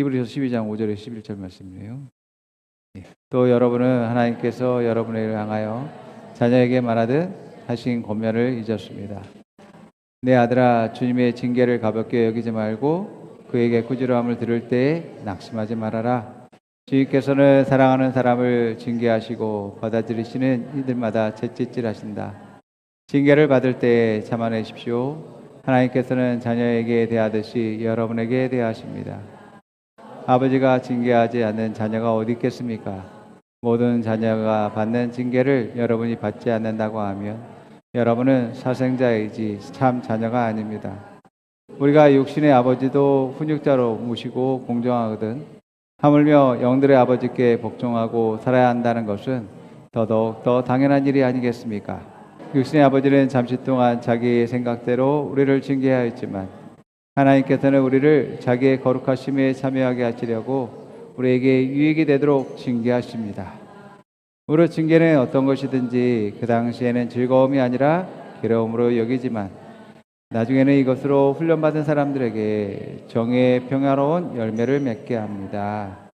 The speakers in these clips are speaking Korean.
히브리서 12장 5절에 11절 말씀이에요. 예. 또 여러분은 하나님께서 여러분을 향하여 자녀에게 말하듯 하신 권면을 잊었습니다. 내 아들아 주님의 징계를 가볍게 여기지 말고 그에게 꾸지람을 들을 때 낙심하지 말아라. 주님께서는 사랑하는 사람을 징계하시고 받아들이시는 이들마다 채찍질하신다. 징계를 받을 때 참아내십시오. 하나님께서는 자녀에게 대하듯이 여러분에게 대하십니다. 아버지가 징계하지 않는 자녀가 어디 있겠습니까? 모든 자녀가 받는 징계를 여러분이 받지 않는다고 하면 여러분은 사생자이지 참 자녀가 아닙니다. 우리가 육신의 아버지도 훈육자로 모시고 공정하거든 하물며 영들의 아버지께 복종하고 살아야 한다는 것은 더더욱 더 당연한 일이 아니겠습니까? 육신의 아버지는 잠시 동안 자기의 생각대로 우리를 징계하였지만 하나님께서는 우리를 자기의 거룩하심에 참여하게 하시려고 우리에게 유익이 되도록 징계하십니다. 우리 징계는 어떤 것이든지 그 당시에는 즐거움이 아니라 괴로움으로 여기지만 나중에는 이것으로 훈련받은 사람들에게 정의 평화로운 열매를 맺게 합니다.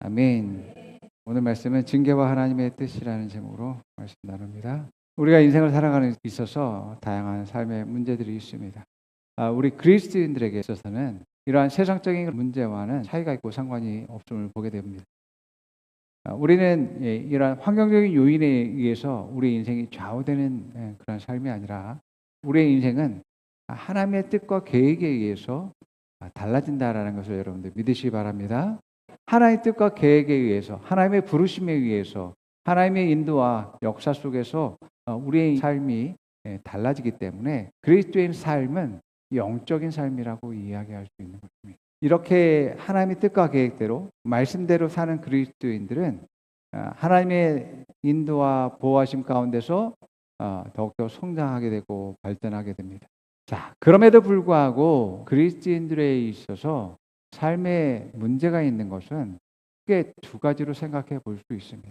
아멘. 오늘 말씀은 징계와 하나님의 뜻이라는 제목으로 말씀 나눕니다. 우리가 인생을 살아가는 데 있어서 다양한 삶의 문제들이 있습니다. 아, 우리 그리스도인들에게 있어서는 이러한 세상적인 문제와는 차이가 있고 상관이 없음을 보게 됩니다. 아, 우리는 예, 이러한 환경적인 요인에 의해서 우리 인생이 좌우되는 예, 그런 삶이 아니라 우리의 인생은 하나님의 뜻과 계획에 의해서 아, 달라진다라는 것을 여러분들 믿으시기 바랍니다. 하나님의 뜻과 계획에 의해서 하나님의 부르심에 의해서 하나님의 인도와 역사 속에서 어, 우리의 삶이 예, 달라지기 때문에 그리스도인 삶은 영적인 삶이라고 이야기할 수 있는 것입니다. 이렇게 하나님의 뜻과 계획대로 말씀대로 사는 그리스도인들은 아, 하나님의 인도와 보호하심 가운데서 어, 더욱더 성장하게 되고 발전하게 됩니다. 자, 그럼에도 불구하고 그리스도인들에 있어서 삶에 문제가 있는 것은 크게 두 가지로 생각해 볼 수 있습니다.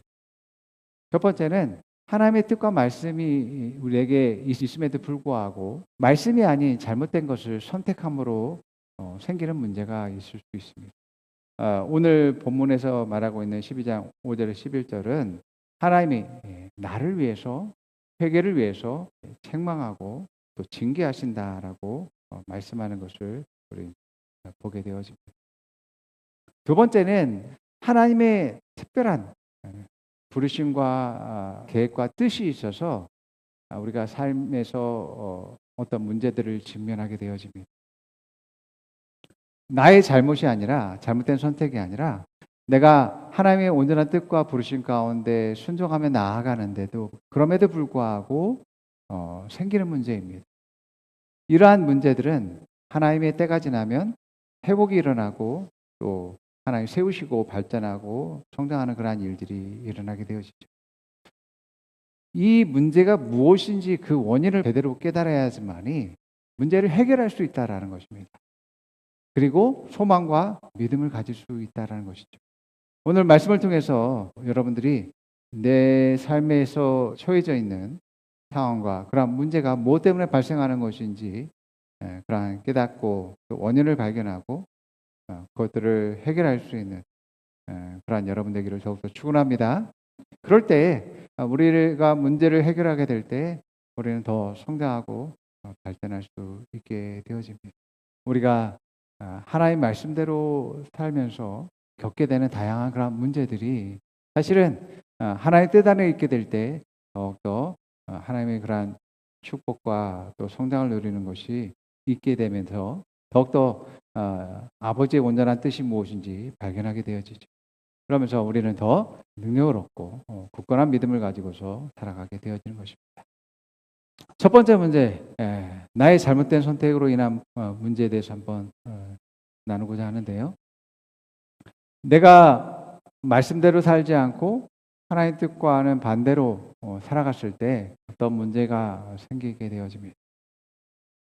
첫 번째는 하나님의 뜻과 말씀이 우리에게 있음에도 불구하고 말씀이 아닌 잘못된 것을 선택함으로 어, 생기는 문제가 있을 수 있습니다. 어, 오늘 본문에서 말하고 있는 12장 5절에 11절은 하나님이 예, 나를 위해서 회개를 위해서 책망하고 또 징계하신다라고 어, 말씀하는 것을 우리 보게 되어집니다. 두 번째는 하나님의 특별한 부르심과 아, 계획과 뜻이 있어서 아, 우리가 삶에서 어, 어떤 문제들을 직면하게 되어집니다. 나의 잘못이 아니라 잘못된 선택이 아니라 내가 하나님의 온전한 뜻과 부르심 가운데 순종하며 나아가는데도 그럼에도 불구하고 어, 생기는 문제입니다. 이러한 문제들은 하나님의 때가 지나면 회복이 일어나고 또 하나님 세우시고 발전하고 성장하는 그러한 일들이 일어나게 되어지죠. 이 문제가 무엇인지 그 원인을 제대로 깨달아야지만이 문제를 해결할 수 있다라는 것입니다. 그리고 소망과 믿음을 가질 수 있다라는 것이죠. 오늘 말씀을 통해서 여러분들이 내 삶에서 처해져 있는 상황과 그런 문제가 무엇 때문에 발생하는 것인지 예, 그러한 깨닫고 그 원인을 발견하고 어, 그것들을 해결할 수 있는 예, 그러한 여러분 되기를 더욱더 축원합니다. 그럴 때 어, 우리가 문제를 해결하게 될 때 우리는 더 성장하고 어, 발전할 수 있게 되어집니다. 우리가 하나님 말씀대로 살면서 겪게 되는 다양한 그런 문제들이 사실은 하나님의 뜻 안에 있게 될 때 더욱더 하나님의 그러한 축복과 또 성장을 누리는 것이 있게 되면서 더욱더 어, 아버지의 온전한 뜻이 무엇인지 발견하게 되어지죠. 그러면서 우리는 더 능력을 얻고 어, 굳건한 믿음을 가지고서 살아가게 되어지는 것입니다. 첫 번째 문제, 에, 나의 잘못된 선택으로 인한 어, 문제에 대해서 한번 어, 나누고자 하는데요. 내가 말씀대로 살지 않고 하나님 뜻과는 반대로 어, 살아갔을 때 어떤 문제가 생기게 되어집니다.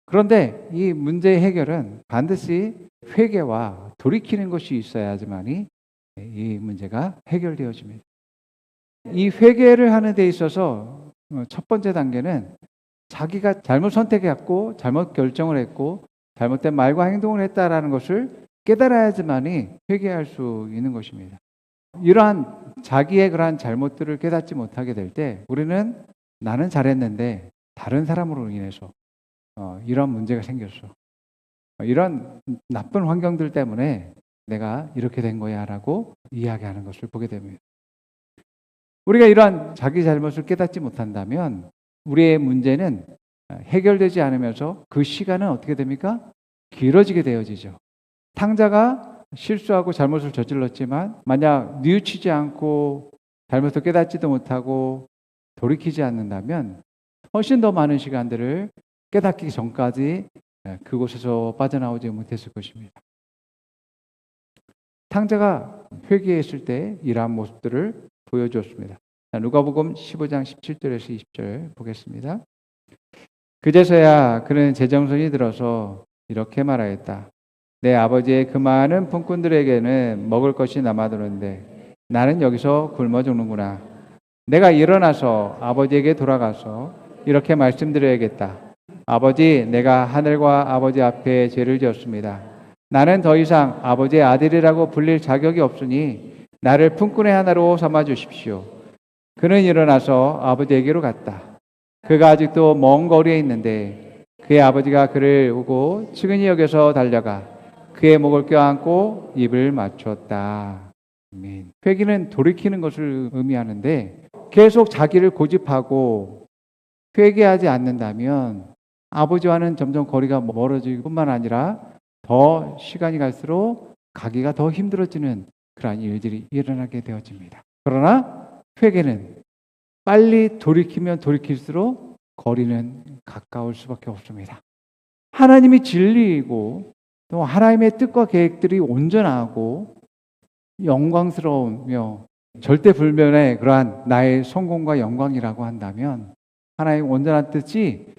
그런데 이 문제의 해결은 반드시 회개와 돌이키는 것이 있어야지만이 이 문제가 해결되어집니다. 이 회개를 하는 데 있어서 어, 첫 번째 단계는 자기가 잘못 선택했고 잘못 결정을 했고 잘못된 말과 행동을 했다라는 것을 깨달아야지만이 회개할 수 있는 것입니다. 이러한 자기의 그러한 잘못들을 깨닫지 못하게 될 때 우리는 나는 잘했는데 다른 사람으로 인해서 어, 이런 문제가 생겼어. 어, 이런 나쁜 환경들 때문에 내가 이렇게 된 거야라고 이야기하는 것을 보게 됩니다. 우리가 이러한 자기 잘못을 깨닫지 못한다면 우리의 문제는 해결되지 않으면서 그 시간은 어떻게 됩니까? 길어지게 되어지죠. 탕자가 실수하고 잘못을 저질렀지만 만약 뉘우치지 않고 잘못을 깨닫지도 못하고 돌이키지 않는다면 훨씬 더 많은 시간들을 깨닫기 전까지 그곳에서 빠져나오지 못했을 것입니다. 탕자가 회개했을 때 이러한 모습들을 보여주었습니다. 자, 누가복음 15장 17절에서 20절 보겠습니다. 그제서야 그는 제정신이 들어서 이렇게 말하였다. 내 아버지의 그 많은 품꾼들에게는 먹을 것이 남아도는데 나는 여기서 굶어 죽는구나. 내가 일어나서 아버지에게 돌아가서 이렇게 말씀드려야겠다. 아버지, 내가 하늘과 아버지 앞에 죄를 지었습니다. 나는 더 이상 아버지의 아들이라고 불릴 자격이 없으니 나를 품꾼의 하나로 삼아 주십시오. 그는 일어나서 아버지에게로 갔다. 그가 아직도 먼 거리에 있는데 그의 아버지가 그를 오고 측은히 여겨서 달려가 그의 목을 껴안고 입을 맞췄다. 회개는 돌이키는 것을 의미하는데 계속 자기를 고집하고 회개하지 않는다면 아버지와는 점점 거리가 멀어질 뿐만 아니라 더 시간이 갈수록 가기가 더 힘들어지는 그러한 일들이 일어나게 되어집니다. 그러나 회개는 빨리 돌이키면 돌이킬수록 거리는 가까울 수밖에 없습니다. 하나님이 진리이고 또 하나님의 뜻과 계획들이 온전하고 영광스러우며 절대 불면의 그러한 나의 성공과 영광이라고 한다면 하나님 온전한 뜻이 예,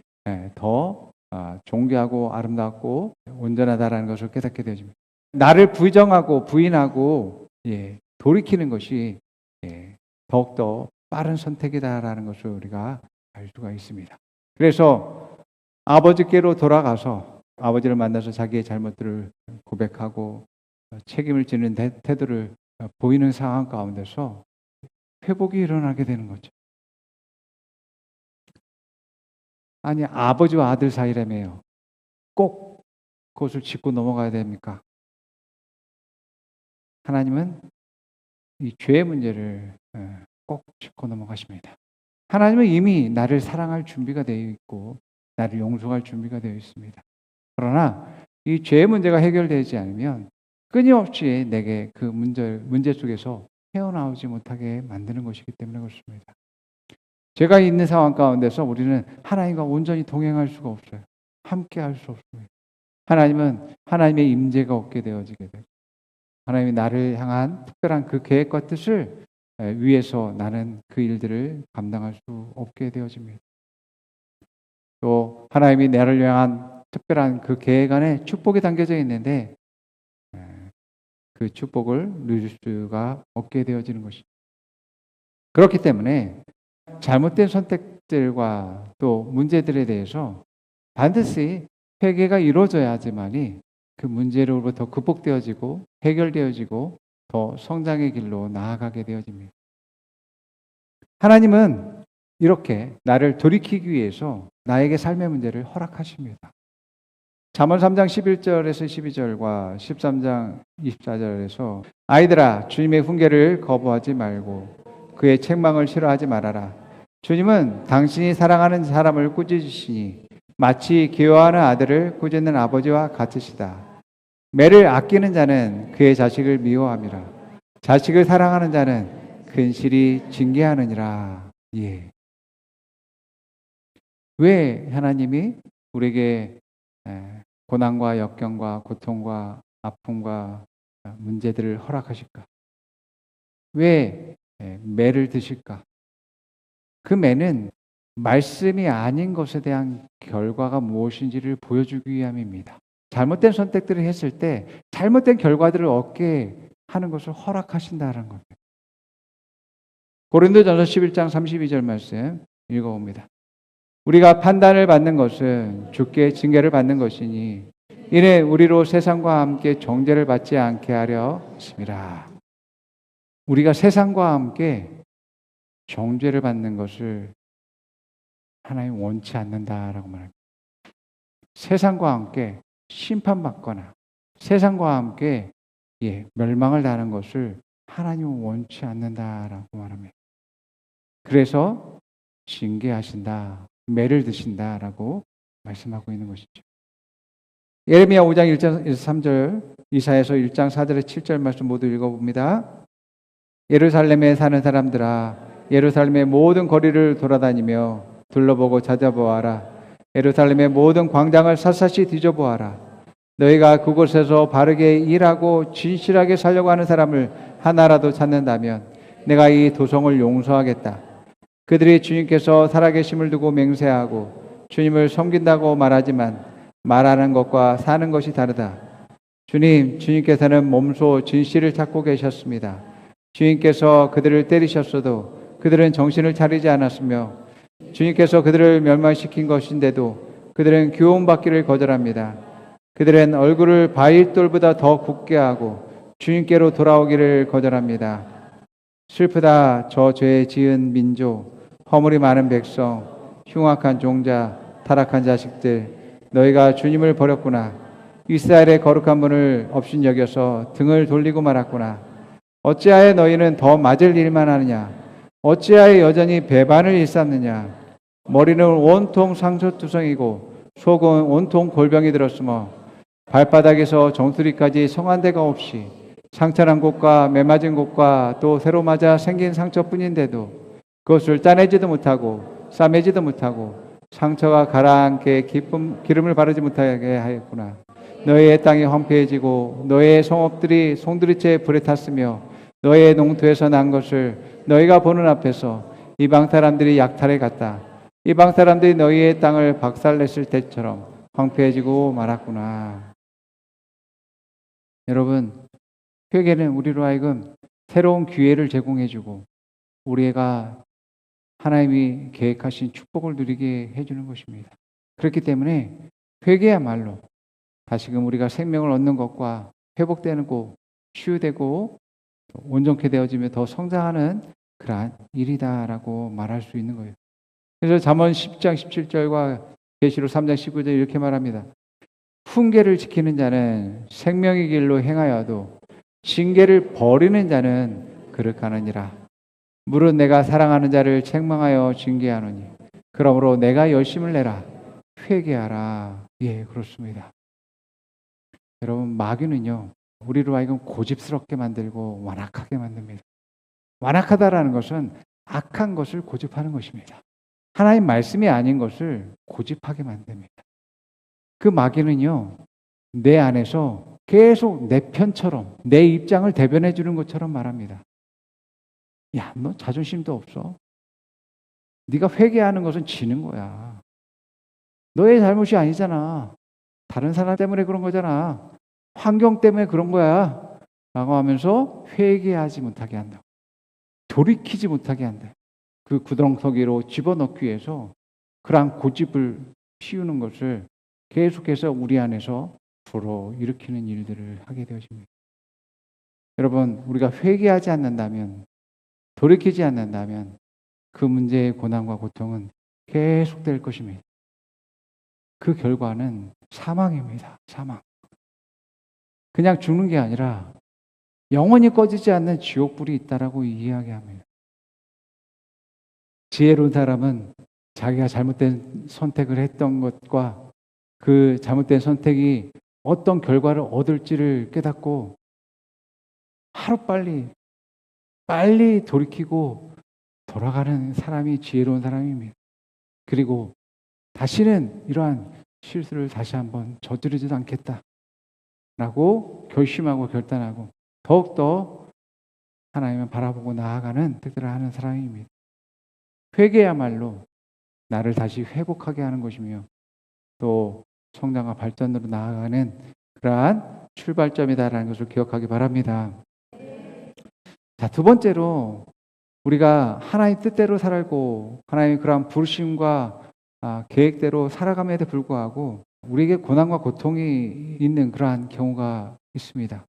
더 아, 존귀하고 아름답고 온전하다라는 것을 깨닫게 되어집니다. 나를 부정하고 부인하고 예, 돌이키는 것이 예, 더욱더 빠른 선택이다라는 것을 우리가 알 수가 있습니다. 그래서 아버지께로 돌아가서 아버지를 만나서 자기의 잘못들을 고백하고 책임을 지는 태도를 보이는 상황 가운데서 회복이 일어나게 되는 거죠. 아니 아버지와 아들 사이라며요. 꼭 그것을 짚고 넘어가야 됩니까? 하나님은 이 죄의 문제를 예, 꼭 짚고 넘어가십니다. 하나님은 이미 나를 사랑할 준비가 되어 있고 나를 용서할 준비가 되어 있습니다. 그러나 이 죄의 문제가 해결되지 않으면 끊임없이 내게 그 문제, 문제 속에서 헤어나오지 못하게 만드는 것이기 때문에 그렇습니다. 제가 있는 상황 가운데서 우리는 하나님과 온전히 동행할 수가 없어요. 함께 할 수 없습니다. 하나님은 하나님의 임재가 없게 되어지게 되고 하나님이 나를 향한 특별한 그 계획과 뜻을 위해서 나는 그 일들을 감당할 수 없게 되어집니다. 또 하나님이 나를 향한 특별한 그 계획 안에 축복이 담겨져 있는데 그 축복을 누릴 수가 없게 되어지는 것입니다. 그렇기 때문에 잘못된 선택들과 또 문제들에 대해서 반드시 회개가 이루어져야지만이 그 문제로부터 극복되어지고 해결되어지고 더 성장의 길로 나아가게 되어집니다. 하나님은 이렇게 나를 돌이키기 위해서 나에게 삶의 문제를 허락하십니다. 잠언 3장 11절에서 12절과 13장 24절에서 아이들아 주님의 훈계를 거부하지 말고 그의 책망을 싫어하지 말아라. 주님은 당신이 사랑하는 사람을 꾸짖으시니 마치 기여하는 아들을 꾸짖는 아버지와 같으시다. 매를 아끼는 자는 그의 자식을 미워함이라. 자식을 사랑하는 자는 근실이 징계하느니라. 예. 왜 하나님이 우리에게 고난과 역경과 고통과 아픔과 문제들을 허락하실까? 왜 매를 드실까? 그 매는 말씀이 아닌 것에 대한 결과가 무엇인지를 보여주기 위함입니다. 잘못된 선택들을 했을 때 잘못된 결과들을 얻게 하는 것을 허락하신다는 겁니다. 고린도전서 11장 32절 말씀 읽어봅니다. 우리가 판단을 받는 것은 주께 징계를 받는 것이니 이내 우리로 세상과 함께 정죄를 받지 않게 하려 하심이라. 우리가 세상과 함께 정죄를 받는 것을 하나님 원치 않는다라고 말합니다. 세상과 함께 심판받거나 세상과 함께 예, 멸망을 당하는 것을 하나님은 원치 않는다라고 말합니다. 그래서 징계하신다, 매를 드신다라고 말씀하고 있는 것이죠. 예레미야 5장 1절 3절, 이사에서 1장 4절에 7절 말씀 모두 읽어봅니다. 예루살렘에 사는 사람들아 예루살렘의 모든 거리를 돌아다니며 둘러보고 찾아보아라. 예루살렘의 모든 광장을 샅샅이 뒤져보아라. 너희가 그곳에서 바르게 일하고 진실하게 살려고 하는 사람을 하나라도 찾는다면 내가 이 도성을 용서하겠다. 그들이 주님께서 살아계심을 두고 맹세하고 주님을 섬긴다고 말하지만 말하는 것과 사는 것이 다르다. 주님, 주님께서는 몸소 진실을 찾고 계셨습니다. 주님께서 그들을 때리셨어도 그들은 정신을 차리지 않았으며 주님께서 그들을 멸망시킨 것인데도 그들은 교훈받기를 거절합니다. 그들은 얼굴을 바위돌보다 더 굳게 하고 주님께로 돌아오기를 거절합니다. 슬프다 저 죄 지은 민족, 허물이 많은 백성, 흉악한 종자, 타락한 자식들, 너희가 주님을 버렸구나. 이스라엘의 거룩한 분을 없인 여겨서 등을 돌리고 말았구나. 어찌하여 너희는 더 맞을 일만 하느냐? 어찌하여 여전히 배반을 일삼느냐? 머리는 온통 상처투성이고 속은 온통 골병이 들었으며 발바닥에서 정수리까지 성한 데가 없이 상처난 곳과 매맞은 곳과 또 새로 맞아 생긴 상처뿐인데도 그것을 따내지도 못하고 싸매지도 못하고 상처가 가라앉게 기쁨, 기름을 바르지 못하게 하였구나. 너희의 땅이 황폐해지고 너희의 성읍들이 송두리째 불에 탔으며 너희의 농토에서 난 것을 너희가 보는 앞에서 이방 사람들이 약탈해 갔다. 이방 사람들이 너희의 땅을 박살냈을 때처럼 황폐해지고 말았구나. 여러분, 회개는 우리로 하여금 새로운 기회를 제공해주고 우리가 하나님이 계획하신 축복을 누리게 해주는 것입니다. 그렇기 때문에 회개야말로 다시금 우리가 생명을 얻는 것과 회복되는 것, 치유되고 온전케 되어지며 더 성장하는 그러한 일이다라고 말할 수 있는 거예요. 그래서 잠언 10장 17절과 계시록 3장 19절 이렇게 말합니다. 훈계를 지키는 자는 생명의 길로 행하여도 징계를 버리는 자는 그릇하느니라. 물은 내가 사랑하는 자를 책망하여 징계하노니 그러므로 내가 열심을 내라 회개하라. 예, 그렇습니다. 여러분 마귀는요 우리로 하여금 고집스럽게 만들고 완악하게 만듭니다. 완악하다라는 것은 악한 것을 고집하는 것입니다. 하나님 말씀이 아닌 것을 고집하게 만듭니다. 그 마귀는요 내 안에서 계속 내 편처럼 내 입장을 대변해 주는 것처럼 말합니다. 야, 너 자존심도 없어. 네가 회개하는 것은 지는 거야. 너의 잘못이 아니잖아. 다른 사람 때문에 그런 거잖아. 환경 때문에 그런 거야. 라고 하면서 회개하지 못하게 한다. 돌이키지 못하게 한다. 그 구덩텅이로 집어넣기 위해서 그러한 고집을 피우는 것을 계속해서 우리 안에서 불어 일으키는 일들을 하게 되어집니다. 여러분, 우리가 회개하지 않는다면, 돌이키지 않는다면 그 문제의 고난과 고통은 계속될 것입니다. 그 결과는 사망입니다. 사망. 그냥 죽는 게 아니라 영원히 꺼지지 않는 지옥불이 있다라고 이야기합니다. 지혜로운 사람은 자기가 잘못된 선택을 했던 것과 그 잘못된 선택이 어떤 결과를 얻을지를 깨닫고 하루빨리 빨리 돌이키고 돌아가는 사람이 지혜로운 사람입니다. 그리고 다시는 이러한 실수를 다시 한번 저지르지도 않겠다. 라고 결심하고 결단하고 더욱더 하나님을 바라보고 나아가는 택들을 하는 사람입니다. 회개야말로 나를 다시 회복하게 하는 것이며 또 성장과 발전으로 나아가는 그러한 출발점이다라는 것을 기억하기 바랍니다. 자, 두 번째로 우리가 하나님 뜻대로 살고 하나님의 그러한 부르심과 아, 계획대로 살아감에도 불구하고 우리에게 고난과 고통이 있는 그러한 경우가 있습니다.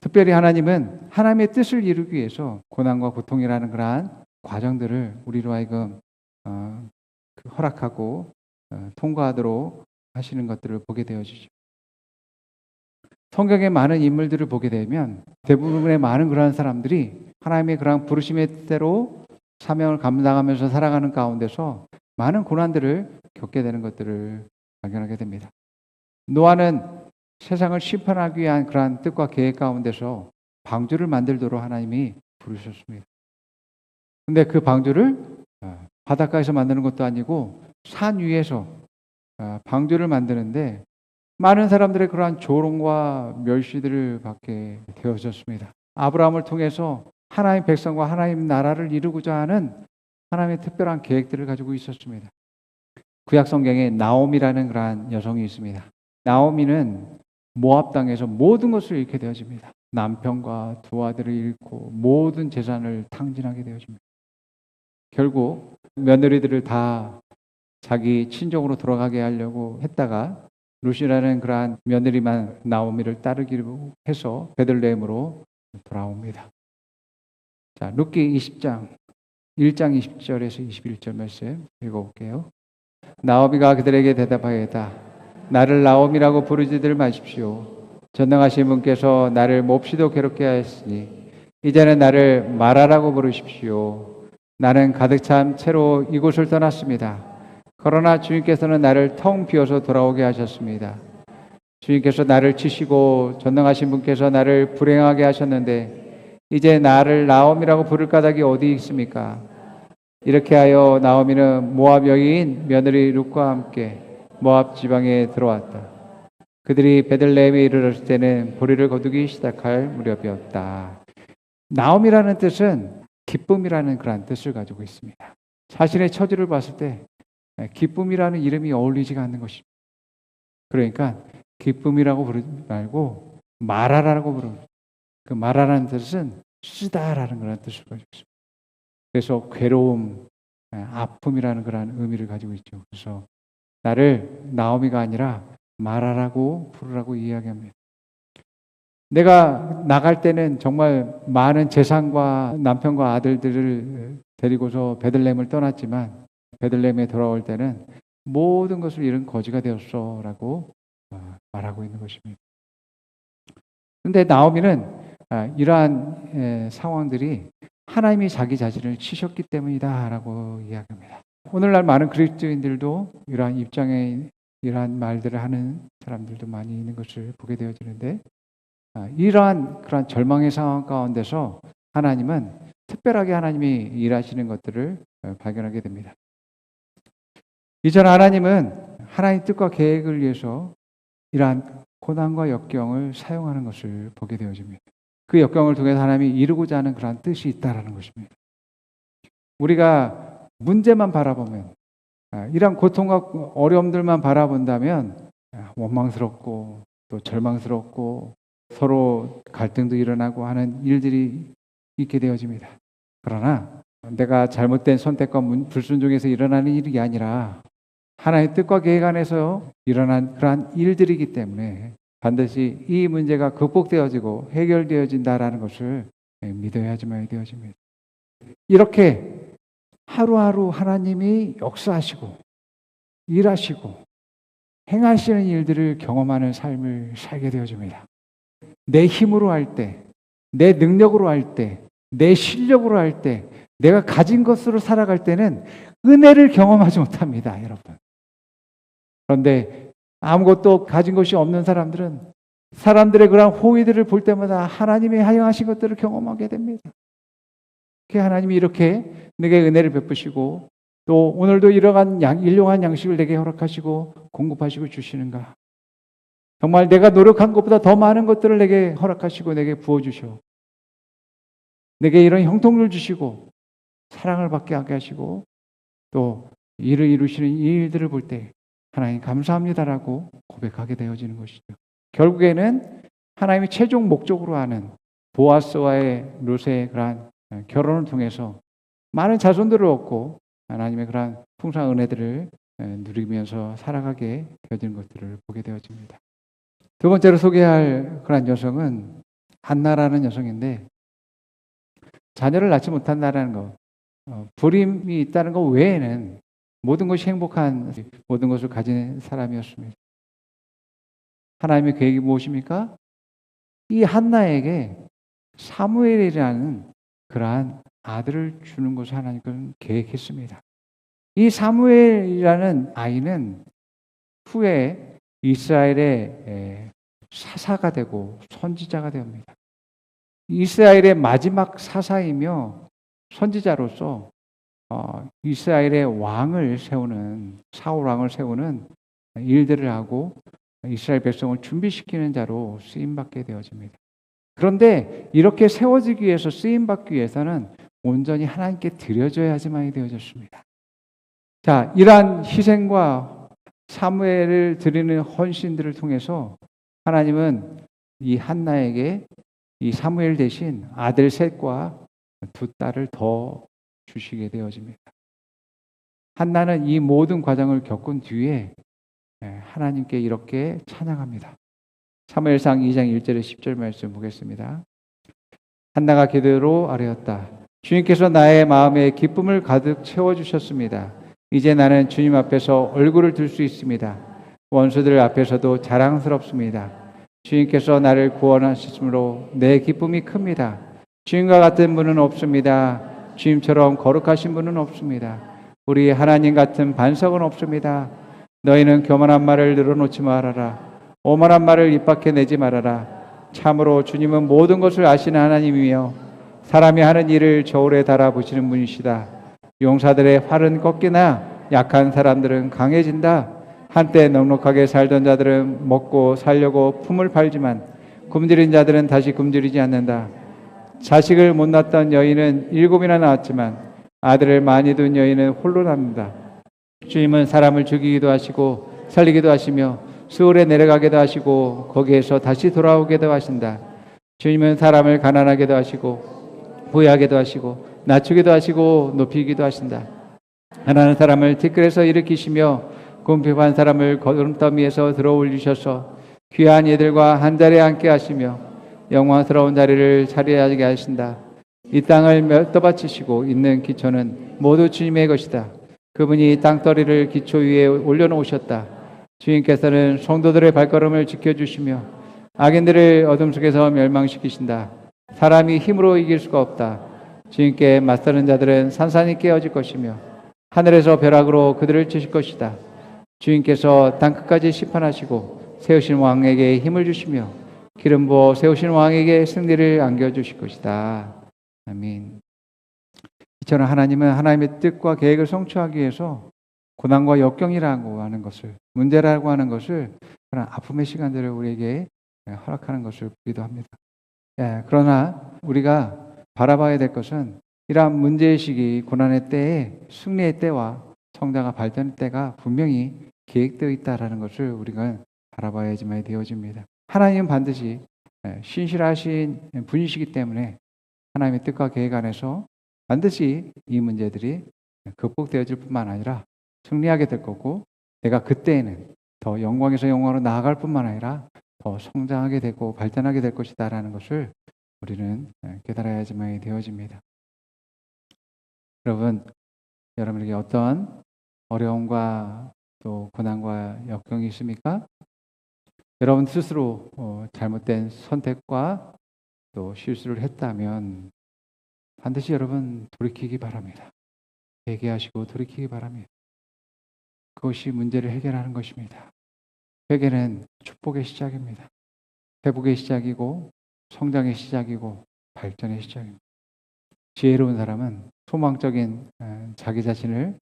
특별히 하나님은 하나님의 뜻을 이루기 위해서 고난과 고통이라는 그러한 과정들을 우리로 하여금 어, 그 허락하고 어, 통과하도록 하시는 것들을 보게 되어지죠. 성경의 많은 인물들을 보게 되면 대부분의 많은 그러한 사람들이 하나님의 그러한 부르심의 대로 사명을 감당하면서 살아가는 가운데서 많은 고난들을 겪게 되는 것들을 발견하게 됩니다. 노아는 세상을 심판하기 위한 그러한 뜻과 계획 가운데서 방주를 만들도록 하나님이 부르셨습니다. 근데 그 방주를 어, 바닷가에서 만드는 것도 아니고 산 위에서 어, 방주를 만드는데 많은 사람들의 그러한 조롱과 멸시들을 받게 되어졌습니다. 아브라함을 통해서 하나님 백성과 하나님 나라를 이루고자 하는 하나님의 특별한 계획들을 가지고 있었습니다. 구약 성경에 나옴이라는 그러한 여성이 있습니다. 나오미는 모압 땅에서 모든 것을 잃게 되어집니다. 남편과 두 아들을 잃고 모든 재산을 탕진하게 되어집니다. 결국 며느리들을 다 자기 친정으로 돌아가게 하려고 했다가 루시라는 그러한 며느리만 나오미를 따르기로 해서 베들레헴으로 돌아옵니다. 자, 룻기 20장 1장 20절에서 21절 말씀 읽어볼게요. 나오미가 그들에게 대답하였다. 나를 나오미라고 부르지들 마십시오. 전능하신 분께서 나를 몹시도 괴롭게 하였으니 이제는 나를 마라라고 부르십시오. 나는 가득 찬 채로 이곳을 떠났습니다. 그러나 주님께서는 나를 텅 비워서 돌아오게 하셨습니다. 주님께서 나를 치시고 전능하신 분께서 나를 불행하게 하셨는데 이제 나를 나옴이라고 부를 까닭이 어디 있습니까? 이렇게 하여 나오미는 모압 여인 며느리 룻과 함께 모압 지방에 들어왔다. 그들이 베들레헴에 이르렀을 때는 보리를 거두기 시작할 무렵이었다. 나옴이라는 뜻은 기쁨이라는 그런 뜻을 가지고 있습니다. 자신의 처지를 봤을 때 기쁨이라는 이름이 어울리지가 않는 것입니다. 그러니까 기쁨이라고 부르지 말고 마라라고 부르는 그 마라라는 뜻은 쓰다라는 그런 뜻을 가지고 있습니다. 그래서 괴로움, 아픔이라는 그런 의미를 가지고 있죠. 그래서 나를 나오미가 아니라 마라라고 부르라고 이야기합니다. 내가 나갈 때는 정말 많은 재산과 남편과 아들들을 데리고서 베들레헴을 떠났지만 베들레헴에 돌아올 때는 모든 것을 잃은 거지가 되었어라고 어, 말하고 있는 것입니다. 그런데 나오미는 아, 이러한 상황들이 하나님이 자기 자신을 치셨기 때문이다라고 이야기합니다. 오늘날 많은 그리스도인들도 이러한 입장에 이러한 말들을 하는 사람들도 많이 있는 것을 보게 되어지는데 아, 이러한 그런 절망의 상황 가운데서 하나님은 특별하게 하나님이 일하시는 것들을 어, 발견하게 됩니다. 이전 하나님은 하나님 뜻과 계획을 위해서 이러한 고난과 역경을 사용하는 것을 보게 되어집니다. 그 역경을 통해서 하나님이 이루고자 하는 그러한 뜻이 있다라는 것입니다. 우리가 문제만 바라보면 아, 이러한 고통과 어려움들만 바라본다면 아, 원망스럽고 또 절망스럽고 서로 갈등도 일어나고 하는 일들이 있게 되어집니다. 그러나 내가 잘못된 선택과 불순종에서 일어나는 일이 아니라 하나의 뜻과 계획 안에서 일어난 그러한 일들이기 때문에 반드시 이 문제가 극복되어지고 해결되어진다라는 것을 믿어야지만 되어집니다. 이렇게 하루하루 하나님이 역사하시고 일하시고 행하시는 일들을 경험하는 삶을 살게 되어집니다. 내 힘으로 할 때, 내 능력으로 할 때, 내 실력으로 할 때, 내가 가진 것으로 살아갈 때는 은혜를 경험하지 못합니다, 여러분. 그런데 아무것도 가진 것이 없는 사람들은 사람들의 그런 호의들을 볼 때마다 하나님의 하영하신 것들을 경험하게 됩니다. 그 하나님이 이렇게 내게 은혜를 베푸시고 또 오늘도 이러한 양, 일용한 양식을 내게 허락하시고 공급하시고 주시는가. 정말 내가 노력한 것보다 더 많은 것들을 내게 허락하시고 내게 부어주셔. 내게 이런 형통을 주시고 사랑을 받게 하게 하시고 또 일을 이루시는 이 일들을 볼 때 하나님 감사합니다라고 고백하게 되어지는 것이죠. 결국에는 하나님이 최종 목적으로 하는 보아스와의 롯의 그러한 결혼을 통해서 많은 자손들을 얻고 하나님의 그러한 풍성한 은혜들을 에, 누리면서 살아가게 되어지는 것들을 보게 되어집니다. 두 번째로 소개할 그런 여성은 한나라는 여성인데 자녀를 낳지 못한다는 것, 어, 불임이 있다는 것 외에는 모든 것이 행복한 모든 것을 가진 사람이었습니다. 하나님의 계획이 무엇입니까? 이 한나에게 사무엘이라는 그러한 아들을 주는 것을 하나님께서는 계획했습니다. 이 사무엘이라는 아이는 후에 이스라엘의 에, 사사가 되고 선지자가 됩니다. 이스라엘의 마지막 사사이며 선지자로서 어, 이스라엘의 왕을 세우는 사울 왕을 세우는 일들을 하고 이스라엘 백성을 준비시키는 자로 쓰임 받게 되어집니다. 그런데 이렇게 세워지기 위해서 쓰임 받기 위해서는 온전히 하나님께 드려져야지만이 되어졌습니다. 자, 이러한 희생과 사무엘을 드리는 헌신들을 통해서 하나님은 이 한나에게 이 사무엘 대신 아들 셋과 두 딸을 더 주시게 되어집니다. 한나는 이 모든 과정을 겪은 뒤에 예, 하나님께 이렇게 찬양합니다. 사무엘상 2장 1절에 10절 말씀 보겠습니다. 한나가 기도로 아뢰었다. 주님께서 나의 마음에 기쁨을 가득 채워 주셨습니다. 이제 나는 주님 앞에서 얼굴을 들 수 있습니다. 원수들 앞에서도 자랑스럽습니다. 주님께서 나를 구원하셨으므로 내 기쁨이 큽니다. 주님과 같은 분은 없습니다. 주님처럼 거룩하신 분은 없습니다. 우리 하나님 같은 반석은 없습니다. 너희는 교만한 말을 늘어놓지 말아라. 오만한 말을 입 밖에 내지 말아라. 참으로 주님은 모든 것을 아시는 하나님이며 사람이 하는 일을 저울에 달아 보시는 분이시다. 용사들의 활은 꺾이나 약한 사람들은 강해진다. 한때 넉넉하게 살던 자들은 먹고 살려고 품을 팔지만 굶주린 자들은 다시 굶주리지 않는다. 자식을 못 낳던 여인은 일곱이나 낳았지만 아들을 많이 둔 여인은 홀로 남는다. 주님은 사람을 죽이기도 하시고 살리기도 하시며 수월에 내려가기도 하시고 거기에서 다시 돌아오기도 하신다. 주님은 사람을 가난하게도 하시고 부유하게도 하시고 낮추기도 하시고 높이기도 하신다. 하나는 사람을 티끌에서 일으키시며 궁핍한 사람을 거름더미에서 들어 올리셔서 귀한 이들과 한 자리에 앉게 하시며 영광스러운 자리를 차리하게 하신다. 이 땅을 떠받치시고 있는 기초는 모두 주님의 것이다. 그분이 땅더리를 기초 위에 올려놓으셨다. 주님께서는 성도들의 발걸음을 지켜주시며 악인들을 어둠 속에서 멸망시키신다. 사람이 힘으로 이길 수가 없다. 주님께 맞서는 자들은 산산이 깨어질 것이며 하늘에서 벼락으로 그들을 치실 것이다. 주님께서 땅끝까지 심판하시고 세우신 왕에게 힘을 주시며 기름 부어 세우신 왕에게 승리를 안겨주실 것이다. 아멘. 이처럼 하나님은 하나님의 뜻과 계획을 성취하기 위해서 고난과 역경이라고 하는 것을 문제라고 하는 것을 그런 아픔의 시간들을 우리에게 허락하는 것을 보기도 합니다. 예, 그러나 우리가 바라봐야 될 것은 이러한 문제의 시기, 고난의 때에 승리의 때와 성장과 발전의 때가 분명히 계획되어 있다라는 것을 우리가 바라봐야지만 되어집니다. 하나님은 반드시 예, 신실하신 분이시기 때문에 하나님의 뜻과 계획 안에서 반드시 이 문제들이 극복되어질 뿐만 아니라 승리하게 될 거고 내가 그때에는 더 영광에서 영광으로 나아갈 뿐만 아니라 더 성장하게 되고 발전하게 될 것이다라는 것을 우리는 예, 깨달아야지만 되어집니다. 여러분, 여러분에게 어떤 어려움과 또 고난과 역경이 있습니까? 여러분 스스로 어, 잘못된 선택과 또 실수를 했다면 반드시 여러분 돌이키기 바랍니다. 회개하시고 돌이키기 바랍니다. 그것이 문제를 해결하는 것입니다. 회개는 축복의 시작입니다. 회복의 시작이고 성장의 시작이고 발전의 시작입니다. 지혜로운 사람은 소망적인 자기 자신을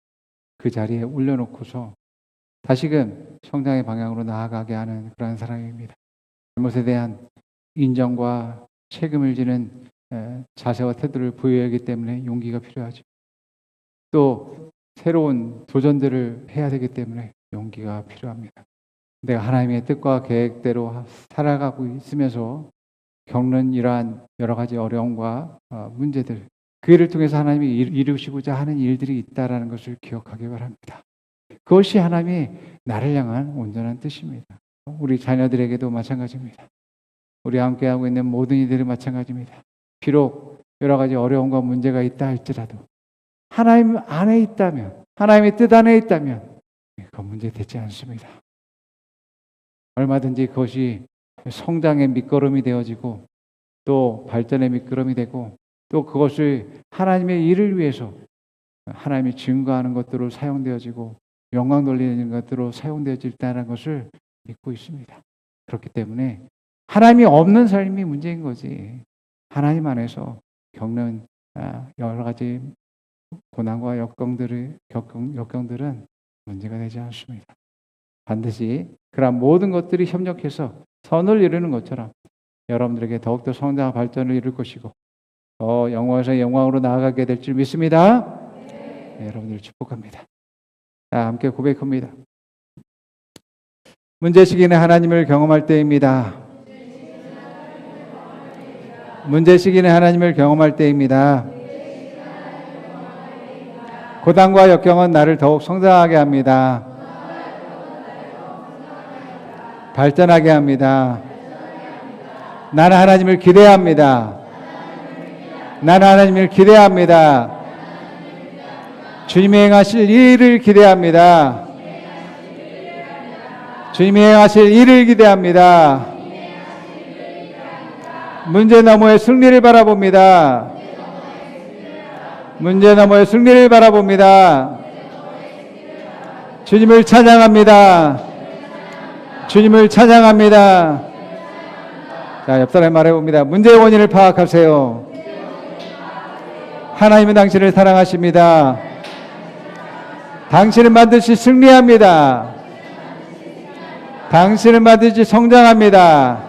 그 자리에 올려놓고서 다시금 성장의 방향으로 나아가게 하는 그러한 사람입니다. 잘못에 대한 인정과 책임을 지는 자세와 태도를 보여야 하기 때문에 용기가 필요하죠. 또 새로운 도전들을 해야 되기 때문에 용기가 필요합니다. 내가 하나님의 뜻과 계획대로 살아가고 있으면서 겪는 이러한 여러 가지 어려움과 어, 문제들, 그 일을 통해서 하나님이 이루시고자 하는 일들이 있다라는 것을 기억하기 바랍니다. 그것이 하나님이 나를 향한 온전한 뜻입니다. 우리 자녀들에게도 마찬가지입니다. 우리 함께하고 있는 모든 이들이 마찬가지입니다. 비록 여러 가지 어려움과 문제가 있다 할지라도 하나님 안에 있다면 하나님의 뜻 안에 있다면 그 문제 되지 않습니다. 얼마든지 그것이 성장의 밑거름이 되어지고 또 발전의 밑거름이 되고 또 그것을 하나님의 일을 위해서 하나님이 증거하는 것들로 사용되어지고 영광 돌리는 것들로 사용되어질 때라는 것을 믿고 있습니다. 그렇기 때문에 하나님이 없는 삶이 문제인 거지. 하나님 안에서 겪는 아, 여러 가지 고난과 역경들을 역경, 역경들은 문제가 되지 않습니다. 반드시 그러한 모든 것들이 협력해서 선을 이루는 것처럼 여러분들에게 더욱더 성장과 발전을 이룰 것이고 더 영광에서 영광으로 나아가게 될 줄 믿습니다. 네, 여러분들 축복합니다. 자, 함께 고백합니다. 문제 시기는 하나님을 경험할 때입니다. 문제 시기는 하나님을 경험할 때입니다. 고단과 역경은 나를 더욱 성장하게 합니다. 발전하게 합니다. 나는 하나님을 기대합니다. 나는 하나님을 기대합니다. 주님이 행하실 일을 기대합니다. 주님이 행하실 일을 기대합니다. 문제 너머의 승리를 바라봅니다. 문제 너머의 승리를 바라봅니다. 주님을 찬양합니다. 주님을 찬양합니다. 자, 옆 사람 말해봅니다. 문제의 원인을 파악하세요. 하나님은 당신을 사랑하십니다. 당신은 반드시 승리합니다. 당신은 반드시 성장합니다.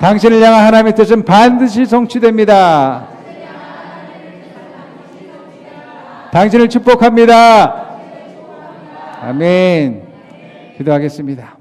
당신을 향한 하나님의 뜻은 반드시 성취됩니다. 당신을 축복합니다. 아멘. 기도하겠습니다.